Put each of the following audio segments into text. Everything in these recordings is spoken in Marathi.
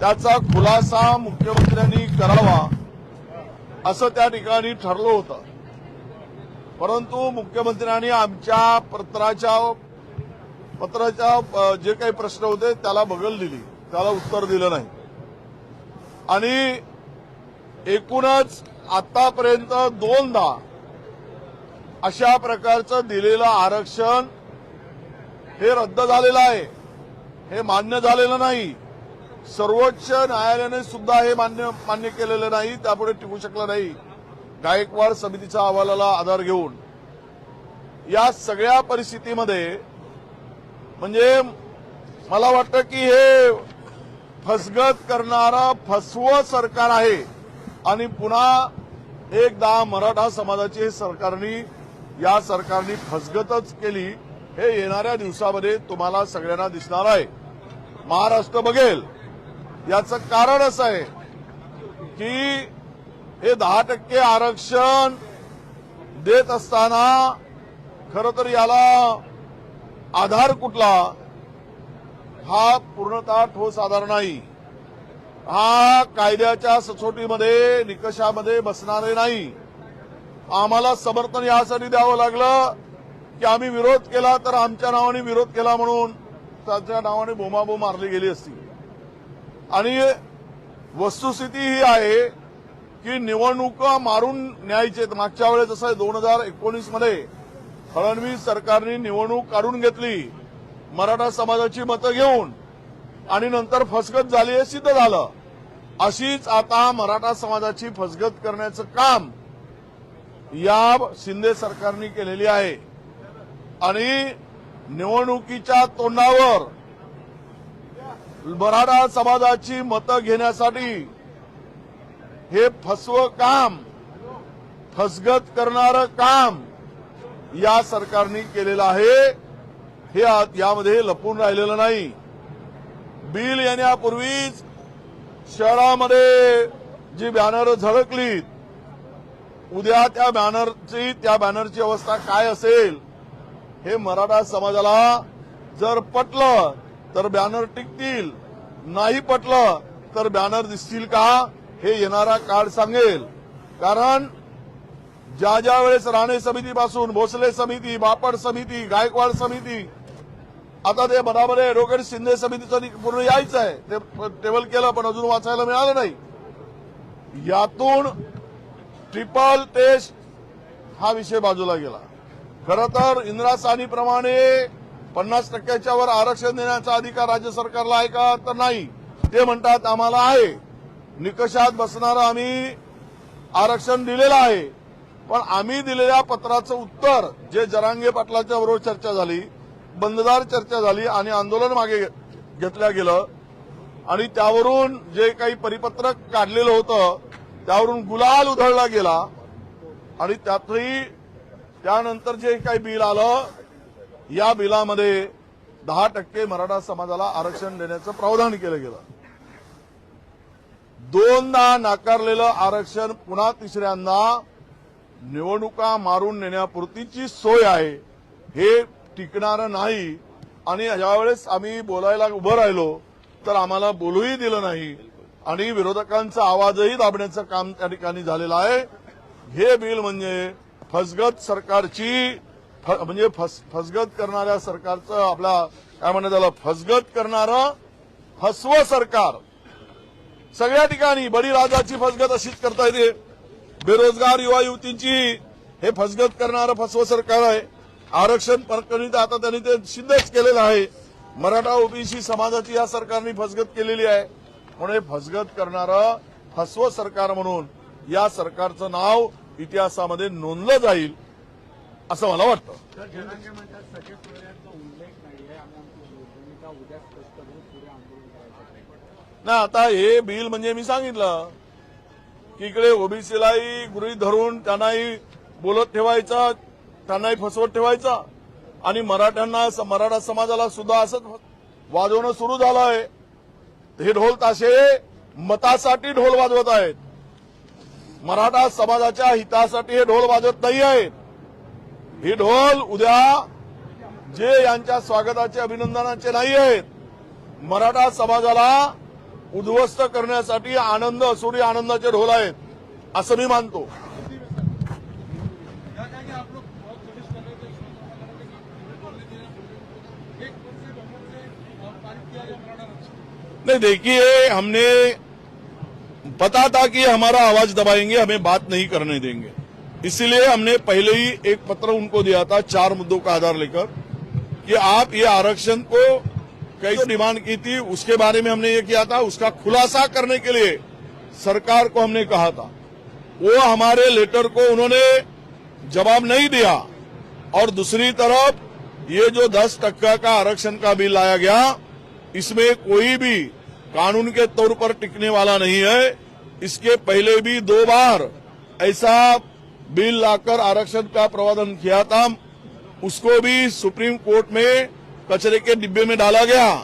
त्याचा खुलासा मुख्यमंत्र्यांनी करावा असं त्या ठिकाणी ठरलं होतं. परंतु मुख्यमंत्र्यांनी आमच्या पत्राच्या पत्राच्या जे काही प्रश्न होते त्याला बगल दिली. त्याला उत्तर दिलं नाही. आणि एकूणच आतापर्यंत दोनदा अशा प्रकारचं दिलेलं आरक्षण हे रद्द झालेलं आहे. हे मान्य झालेलं नाही. सर्वोच्च न्यायालयाने सुद्धा हे मान्य मान्य केलेलं नाही त्यापुढे टिकू शकलं नाही. गायकवाड समितीच्या अहवालाला आधार घेऊन. या सगळ्या परिस्थितीमध्ये म्हणजे मला वाटतं की हे फसगत करणारा फसवं सरकार आहे. आणि पुन्हा एकदा मराठा समाजाची हे सरकारनी या सरकारनी फसगतच केली हे येणाऱ्या दिवसामध्ये तुम्हाला सगळ्यांना दिसणार आहे. महाराष्ट्र बघेल. याचं कारण असं आहे की हे दहा टक्के आरक्षण देत असताना खरं तर याला आधार कुठला हा पूर्णतः ठोस आधार नाही. हा कायद्याच्या सचोटीमध्ये निकषामध्ये बसणारे नाही. आम्हाला समर्थन यासाठी द्यावं लागलं की आम्ही विरोध केला तर आमच्या नावाने विरोध केला म्हणून त्याच्या नावाने बोमाबोम मारली गेली असती. आणि वस्तुस्थिती ही आहे की निवडणुका मारून न्यायचे मागच्या वेळेस जसं दोन हजार एकोणीसमध्ये फडणवीस सरकारने निवडणूक काढून घेतली मराठा समाजाची मतं घेऊन आणि नंतर फसगत झाली हे सिद्ध झालं. अशीच आता मराठा समाजाची फसगत करण्याचं काम या शिंदे सरकारने केलेली आहे. आणि निवडणुकीच्या तोंडावर मराठा समाजाची मतं घेण्यासाठी हे फसव काम फसगत करणारं काम या सरकारने केलेलं आहे. हे यामध्ये लपून राहिलेलं नाही. बिल येण्यापूर्वीच शहरामध्ये जी बॅनर झळकलीत उद्या त्या बॅनरची त्या बॅनरची अवस्था काय असेल हे मराठा समाजाला जर पटलं तर बॅनर टिकतील. नाही पटलं तर बॅनर दिसतील का? हे येणारा काळ सांगेल. कारण ज्या ज्या वेळेस राणे समितीपासून भोसले समिती बापड समिती गायकवाड समिती आता ते बराबर ॲडव्होकेट शिंदे समितीचं पूर्ण यायचं आहे. ते टेबल केलं पण अजून वाचायला मिळालं नाही. यातून ट्रिपल टेस्ट हा विषय बाजूला गेला. खरं तर इंद्रासानीप्रमाणे पन्नास टक्क्याच्या वर आरक्षण देण्याचा अधिकार राज्य सरकारला आहे का? तर नाही. ते म्हणतात आम्हाला आहे. निकषात बसणारं आम्ही आरक्षण दिलेलं आहे. पण आम्ही दिलेल्या पत्राचं उत्तर जे जरांगे पाटलाच्या बरोबर चर्चा झाली बंददार चर्चा झाली आणि आंदोलन मागे घेतलं गेलं आणि त्यावरून जे काही परिपत्रक काढलेलं होतं त्यावरून गुलाल उधळला गेला आणि त्यातही त्यानंतर जे काही बिल आलं या बिलामध्ये दहा टक्के मराठा समाजाला आरक्षण देण्याचं प्रावधान केलं गेलं. दोनदा नाकारलेलं आरक्षण पुन्हा तिसऱ्यांदा निवडणुका मारून नेण्यापुरतीची सोय आहे हे टिकणारं नाही. आणि ज्यावेळेस आम्ही बोलायला उभं राहिलो तर आम्हाला बोलूही दिलं नाही. आणि विरोधकांचा आवाजही दाबण्याचं काम त्या ठिकाणी झालेलं आहे. हे बिल म्हणजे फसगत सरकारची म्हणजे फस फसगत करणाऱ्या सरकारचं आपला काय म्हणतात त्याला फसगत करणारं फसव सरकार. सगळ्या ठिकाणी बळीराजाची फसगत अशीच करता येते. बेरोजगार युवा युवतींची हे फसगत करणारं फसव सरकार आहे. आरक्षण प्रकरणी आता त्यांनी ते सिद्धच केलेलं आहे. मराठा ओबीसी समाजाची या सरकारने फसगत केलेली आहे. म्हणून हे फसगत करणारं फसव सरकार म्हणून या सरकारचं नाव इतिहासामध्ये नोंदलं जाईल. असं मला वाटतं. नाही ना आता हे बिल म्हणजे मी सांगितलं की इकडे ओबीसीलाही गृहीत धरून त्यांनाही बोलत ठेवायचा त्यांनाही फसवत ठेवायचा. आणि मराठ्यांना स- मराठा समाजाला सुद्धा असंच वाजवणं सुरू झालंय. हे ढोल ताशे मतासाठी ढोल वाजवत आहेत. मराठा समाजाच्या हितासाठी हे ढोल वाजवत नाही आहेत ही ढोल उद्या जे यांच्या स्वागताचे अभिनंदनाचे नाही आहेत मराठा समाजाला उद्ध्वस्त करण्यासाठी आनंद असुरी आनंदाचे ढोल आहेत असं मी मानतो. नहीं देखिए हमने पता था कि हमारा आवाज दबाएंगे हमें बात नहीं करने देंगे। इसीलिए हमने पहले ही एक पत्र उनको दिया था, चार मुद्दों का आधार लेकर, कि आप ये आरक्षण को कैसे डिमांड की थी, उसके बारे में हमने ये किया था, उसका खुलासा करने के लिए सरकार को हमने कहा था। वो हमारे लेटर को उन्होंने जवाब नहीं दिया। और दूसरी तरफ़, ये जो 10 टक्का का आरक्षण का बिल लाया गया, इसमें कोई भी कानून के तौर पर टिकने वाला नहीं है। इसके पहले भी दो बार ऐसा बिल लाकर आरक्षण का प्रावधान किया था, उसको भी सुप्रीम कोर्ट में कचरे के डिब्बे में डाला गया।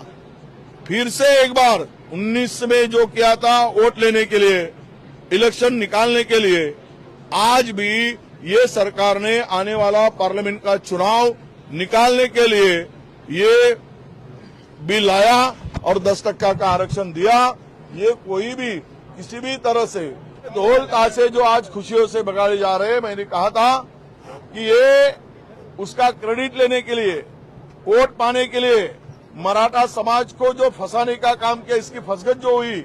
फिर से एक बार 19 में जो किया था वोट लेने के लिए, इलेक्शन निकालने के लिए, आज भी ये सरकार ने आने वाला पार्लियामेंट का चुनाव निकालने के लिए ये बिल लाया और दस टक्का का आरक्षण दिया। ये कोई भी, किसी भी तरह से ढोल ताशे जो आज खुशियों से बगाड़े जा रहे हैं, मैंने कहा था कि ये उसका क्रेडिट लेने के लिए, वोट पाने के लिए, मराठा समाज को जो फंसाने का काम किया, इसकी फसगत जो हुई,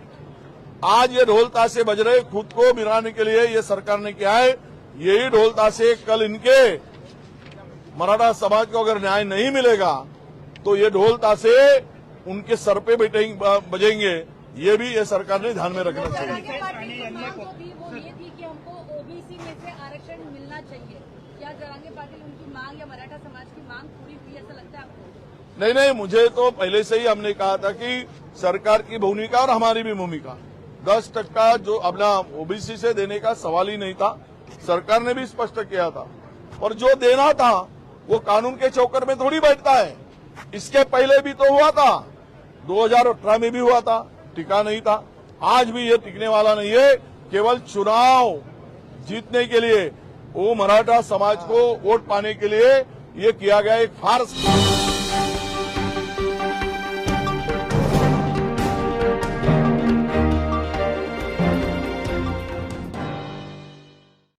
आज ये ढोल ताशे बज रहे खुद को मिलाने के लिए ये सरकार ने किया है। यही ढोल ताशे कल इनके मराठा समाज को अगर न्याय नहीं मिलेगा तो ये ढोल ताशे उनके सर पे बजेंगे। ये भी ये सरकार ने ध्यान में रखना चाहिए। जरांगे पाटिल की मांग जो थी वो ये थी कि हमको ओबीसी में से आरक्षण मिलना चाहिए। क्या जरांगे पाटिल उनकी मांग या मराठा समाज की मांग पूरी हुई ऐसा लगता है आपको? नहीं नहीं मुझे तो पहले से ही हमने कहा था कि सरकार की भूमिका और हमारी भी भूमिका। दस टक्का जो अपना ओबीसी से देने का सवाल ही नहीं था सरकार ने भी स्पष्ट किया था। और जो देना था वो कानून के चौकर में थोड़ी बैठता है। इसके पहले भी तो हुआ था 2018 में भी हुआ था। टिका नहीं था। आज भी ये टिकने वाला नहीं है। केवल चुनाव जीतने के लिए वो मराठा समाज को वोट पाने के लिए ये किया गया एक फार्स।